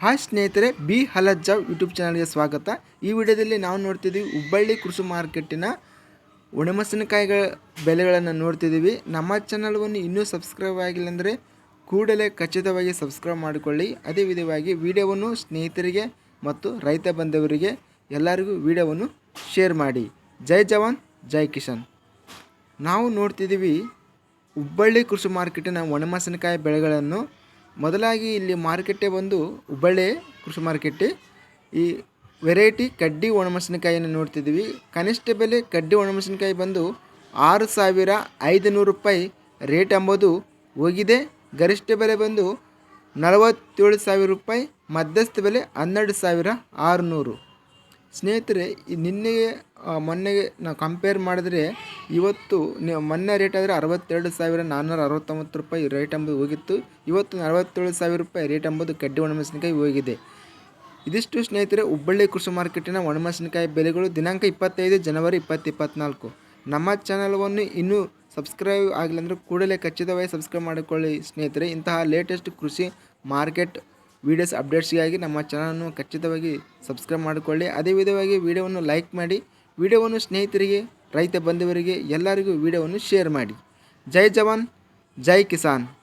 Hi ಸ್ನೇಹಿತರೆ, B ಹಲಜ್ಜ YouTube ಚಾನಲ್ಗೆ ಸ್ವಾಗತ. ಈ ವಿಡಿಯೋದಲ್ಲಿ ನಾವು ನೋಡ್ತಿದ್ದೀವಿ ಹುಬ್ಬಳ್ಳಿ ಕೃಷಿ ಮಾರ್ಕೆಟಿನ ಒಣಮೆಣಸಿನಕಾಯಿಗಳ ಬೆಲೆಗಳನ್ನು ನೋಡ್ತಿದ್ದೀವಿ. ನಮ್ಮ ಚಾನಲ್ವನ್ನು ಇನ್ನೂ ಸಬ್ಸ್ಕ್ರೈಬ್ ಆಗಿಲ್ಲ ಅಂದರೆ ಕೂಡಲೇ ಖಚಿತವಾಗಿ ಸಬ್ಸ್ಕ್ರೈಬ್ ಮಾಡಿಕೊಳ್ಳಿ. ಅದೇ ವಿಧವಾಗಿ ವಿಡಿಯೋವನ್ನು ಸ್ನೇಹಿತರಿಗೆ ಮತ್ತು ರೈತ ಬಂಧವರಿಗೆ ಎಲ್ಲರಿಗೂ ವಿಡಿಯೋವನ್ನು ಶೇರ್ ಮಾಡಿ. ಜೈ ಜವಾನ್, ಜೈ ಕಿಶನ್ ನಾವು ನೋಡ್ತಿದ್ದೀವಿ ಹುಬ್ಬಳ್ಳಿ ಕೃಷಿ ಮಾರ್ಕೆಟಿನ ಒಣಮೆಣಸಿನಕಾಯಿ ಬೆಳೆಗಳನ್ನು ಮೊದಲಾಗಿ ಇಲ್ಲಿ ಮಾರುಕಟ್ಟೆ ಬಂದು ಹುಬ್ಬಳ್ಳಿ ಕೃಷಿ ಮಾರುಕಟ್ಟೆ, ಈ ವೆರೈಟಿ ಕಡ್ಡಿ ಒಣಮೆಣಸಿನಕಾಯಿಯನ್ನು ನೋಡ್ತಿದ್ದೀವಿ. ಕನಿಷ್ಠ ಬೆಲೆ ಕಡ್ಡಿ ಒಣಮೆಣಸಿನಕಾಯಿ ಬಂದು ಆರು ಸಾವಿರ ಐದುನೂರು ರೂಪಾಯಿ ರೇಟ್ ಎಂಬುದು ಹೋಗಿದೆ. ಗರಿಷ್ಠ ಬೆಲೆ ಬಂದು ನಲವತ್ತೇಳು ಸಾವಿರ ರೂಪಾಯಿ, ಮಧ್ಯಸ್ಥ ಬೆಲೆ ಹನ್ನೆರಡು ಸಾವಿರ ಆರುನೂರು. ಸ್ನೇಹಿತರೆ ನಿನ್ನೆಗೆ ಮೊನ್ನೆಗೆ ನಾವು ಕಂಪೇರ್ ಮಾಡಿದ್ರೆ ಇವತ್ತು ಮೊನ್ನೆ ರೇಟ್ ಆದರೆ ಅರವತ್ತೆರಡು ಸಾವಿರ ನಾನ್ನೂರ ಅರವತ್ತೊಂಬತ್ತು ರೂಪಾಯಿ ರೇಟ್ ಎಂಬುದು ಹೋಗಿತ್ತು. ಇವತ್ತು ನಲವತ್ತೇಳು ಸಾವಿರ ರೂಪಾಯಿ ರೇಟ್ ಎಂಬುದು ಕಡ್ಡಿ ಒಣಮೆಣಸಿನಕಾಯಿ ಹೋಗಿದೆ. ಇದಿಷ್ಟು ಸ್ನೇಹಿತರೆ, ಹುಬ್ಬಳ್ಳಿ ಕೃಷಿ ಮಾರ್ಕೆಟಿನ ಒಣಮೆಣಸಿನಕಾಯಿ ಬೆಲೆಗಳು ದಿನಾಂಕ ಇಪ್ಪತ್ತೈದು ಜನವರಿ ಇಪ್ಪತ್ತು ಇಪ್ಪತ್ತ್ನಾಲ್ಕು ನಮ್ಮ ಚಾನಲ್ವನ್ನು ಇನ್ನೂ ಸಬ್ಸ್ಕ್ರೈಬ್ ಆಗಿಲ್ಲ ಅಂದರೆ ಕೂಡಲೇ ಖಚಿತವಾಗಿ ಸಬ್ಸ್ಕ್ರೈಬ್ ಮಾಡಿಕೊಳ್ಳಿ ಸ್ನೇಹಿತರೆ. ಇಂತಹ ಲೇಟೆಸ್ಟ್ ಕೃಷಿ ಮಾರ್ಕೆಟ್ ವೀಡಿಯೋಸ್ ಅಪ್ಡೇಟ್ಸ್ಗಾಗಿ ನಮ್ಮ ಚಾನಲನ್ನು ಖಚಿತವಾಗಿ ಸಬ್ಸ್ಕ್ರೈಬ್ ಮಾಡಿಕೊಳ್ಳಿ. ಅದೇ ವಿಧವಾಗಿ ವೀಡಿಯೋವನ್ನು ಲೈಕ್ ಮಾಡಿ. ವಿಡಿಯೋವನ್ನು ಸ್ನೇಹಿತರಿಗೆ ರೈತ ಬಂಧುವರಿಗೆ ಎಲ್ಲರಿಗೂ ವಿಡಿಯೋವನ್ನು ಶೇರ್ ಮಾಡಿ. ಜೈ ಜವಾನ್ ಜೈ ಕಿಸಾನ್.